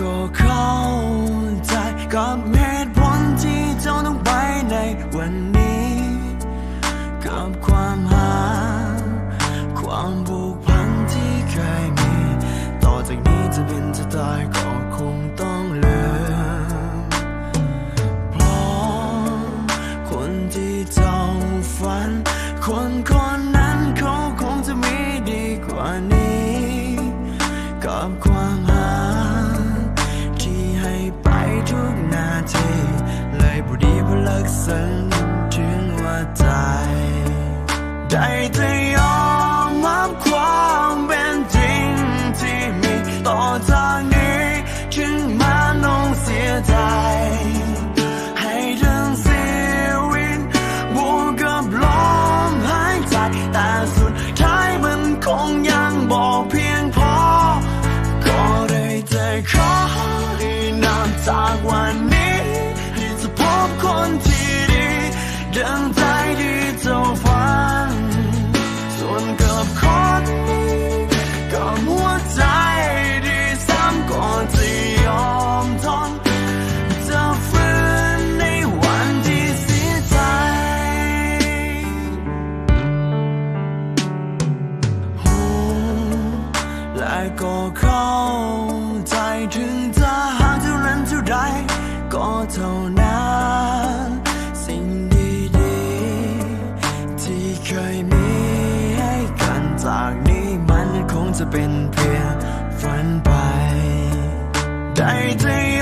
ก็เข้าใจกับเหตุผลที่เจ้าต้องไปในวัน ได้แต่ยอมรับความเป็นจริงที่มีต่อจากนี้ถึงแมาน้องเสียใจให้ทั้งชีวิตบวกกับลมหายใจแต่สุดท้ายมันคงยังบอกเพียงพอ ก็ได้แต่ขอให้นับจากวันนี้ที่จะพบคนที่ดีดังใจ ก็เข้าใจถึงจะหาเท่านั้นเท่าไรก็เท่านั้น สิ่งดีๆที่เคยมีให้กันจากนี้มันคงจะเป็นเพียงฝันไป ได้แต่ย